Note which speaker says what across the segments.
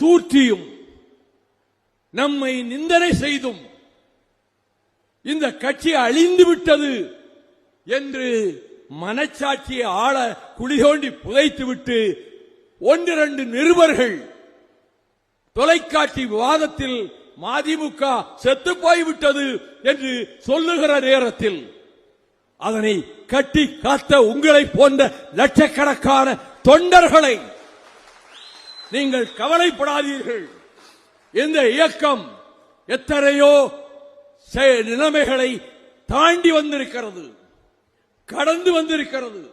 Speaker 1: தூற்றியும் நம்மை நிந்தனை செய்தும் இந்த கட்சி அழிந்து விட்டது என்று மனச்சாட்சியை ஆள குளிகோண்டி புதைத்துவிட்டு ஒன்றிரண்டு நிருபர்கள் தொலைக்காட்சி விவாதத்தில் மதிமுக செத்து போய்விட்டது என்று சொல்லுகிற நேரத்தில் அதனை கட்டி காத்த உங்களை போன்ற லட்சக்கணக்கான தொண்டர்களை நீங்கள் கவலைப்படாதீர்கள். இந்த இயக்கம் எத்தனையோ நிலைமைகளை தாண்டி வந்திருக்கிறது. கடந்து வந்திருக்கிறது.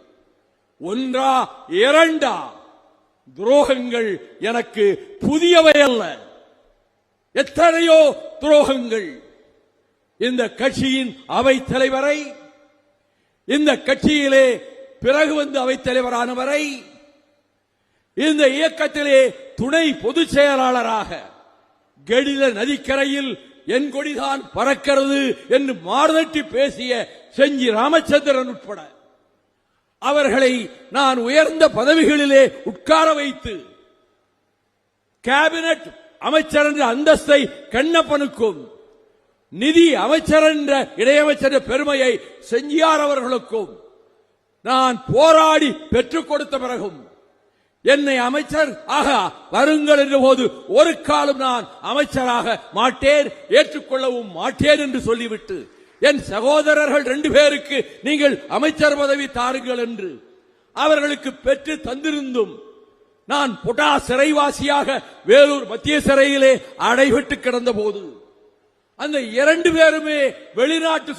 Speaker 1: ஒன்றா இரண்டா துரோகங்கள் எனக்கு புதியவை அல்ல. எத்தனையோ துரோகங்கள். இந்த கட்சியின் அவை தலைவரை இந்த கட்சியிலே பிறகு வந்து அவைத் தலைவரானவரை இந்த இயக்கத்திலே துணை பொதுச் செயலாளராக கெடில நதிக்கரையில் என் கொடிதான் பறக்கிறது என்று மார்தட்டி பேசிய செஞ்சி ராமச்சந்திரன் உட்பட. அவர்களை நான் உயர்ந்த பதவிகளிலே உட்கார வைத்து கேபினட் அமைச்சர் என்ற அந்தஸ்தை கண்ணப்பனுக்கும் நிதி அமைச்சர் என்ற இணையமைச்சர் பெருமையை செஞ்சியார் அவர்களுக்கும் நான் போராடி பெற்றுக் கொடுத்த பிறகும் என்னை அமைச்சர்? ஆக வருங்கள் என்ற போது ஒரு காலம் நான் அமைச்சராக மாட்டேன் ஏற்றுக்கொள்ளவும் மாட்டேன் என்று சொல்லிவிட்டு என் சகோதரர்கள் ரெண்டு பேருக்கு நீங்கள் அமைச்சர் பதவி தாருங்கள் என்று அவர்களுக்கு பெற்று தந்திருந்தும் நான் புடா சிறைவாசியாக வேலூர் மத்திய சிறையிலே அடைபட்டு கிடந்த போது அந்த இரண்டு பேருமே வெளிநாட்டு